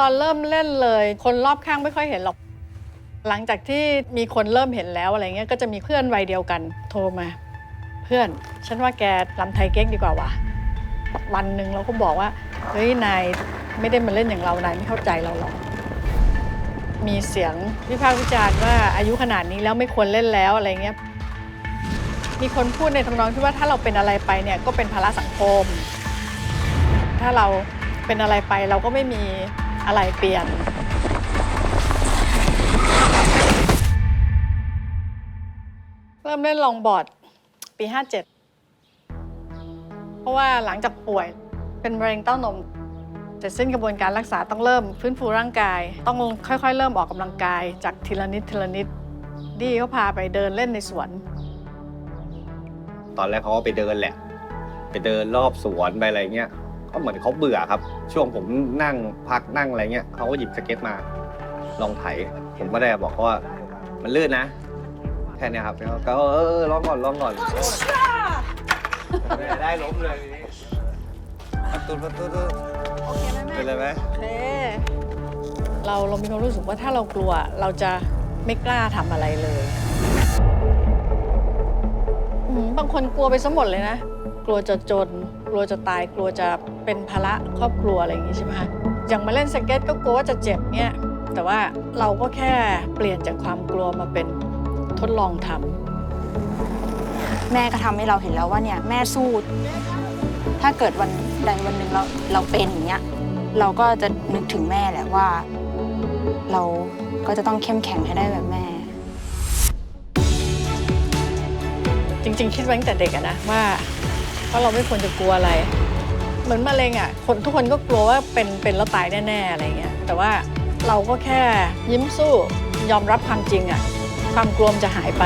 ตอนเริ่มเล่นเลย คนรอบข้างไม่ค่อยเห็นหรอก หลังจากที่มีคนเริ่มเห็นแล้วอะไรเงี้ยก็จะมีเพื่อนวัยเดียวกันโทรมา เพื่อน ฉันว่าแกลำไทยเก๊กดีกว่าวะวันหนึ่งเราก็บอกว่าเฮ้ยนายไม่ได้มาเล่นอย่างเรานายไม่เข้าใจเราหรอกมีเสียงวิพากษ์วิจารณ์ว่าอายุขนาดนี้แล้วไม่ควรเล่นแล้วอะไรเงี้ยมีคนพูดในทำนองที่ว่าถ้าเราเป็นอะไรไปเนี่ยก็เป็นภาระสังคม ถ้าเราเป็นอะไรไปเราก็ไม่มี อะไรเปลี่ยน เริ่มเล่นลองบอร์ดปี 57 เพราะว่าหลังจากป่วยเป็นมะเร็งเต้านมเสร็จสิ้นกระบวนการรักษาต้องเริ่มฟื้นฟูร่างกาย ต้องค่อยๆ เริ่มออกกำลังกายจากทีละนิดทีละนิดดีเขาพาไปเดินเล่นในสวน ตอนแรกเขาก็ไปเดินแหละ ไปเดินรอบสวนไปอะไรเงี้ย ก็เหมือนเขาเบื่อครับ ช่วงผมนั่งพักนั่งอะไรเงี้ยเขาก็หยิบสเก็ตมา ลองไถ ผมก็ได้บอกเขาว่า มันลื่นนะ แค่เนี้ยครับแล้วก็เออเออลองก่อนลองก่อนได้ล้มเลยประตูประตูประตูโอเคไหมเป็นไรไหมโอเคเราเรามีความรู้สึกว่าถ้าเรากลัวเราจะไม่กล้าทำอะไรเลยอืมบางคนกลัวไปซะหมดเลยนะ กลัวจะจน กลัวจะตายกลัวจะเป็นภาระครอบครัวอะไรอย่างงี้ใช่ไหมคะอย่างมาเล่นสเก็ตก็กลัวว่าจะเจ็บเนี่ยแต่ว่าเราก็แค่เปลี่ยนจากความกลัวมาเป็นทดลองทำแม่ก็ทำให้เราเห็นแล้วว่าเนี่ยแม่สู้ถ้าเกิดวันใดวันหนึ่งเราเราเป็นอย่างเงี้ยเราก็จะนึกถึงแม่แหละว่า เราก็จะต้องเข้มแข็งให้ได้แบบแม่ จริง ๆ คิดไว้ตั้งแต่เด็กอะนะว่า พราเราไม่ควรจะกลัวอะไร เหมือนมะเร็งอะคนทุกคนก็กลัวว่าเป็นเป็นแล้วตายแน่ๆอะไรเงี้ยแต่ว่าเราก็แค่ยิ้มสู้ยอมรับความจริงอะความกลัวมจะหายไป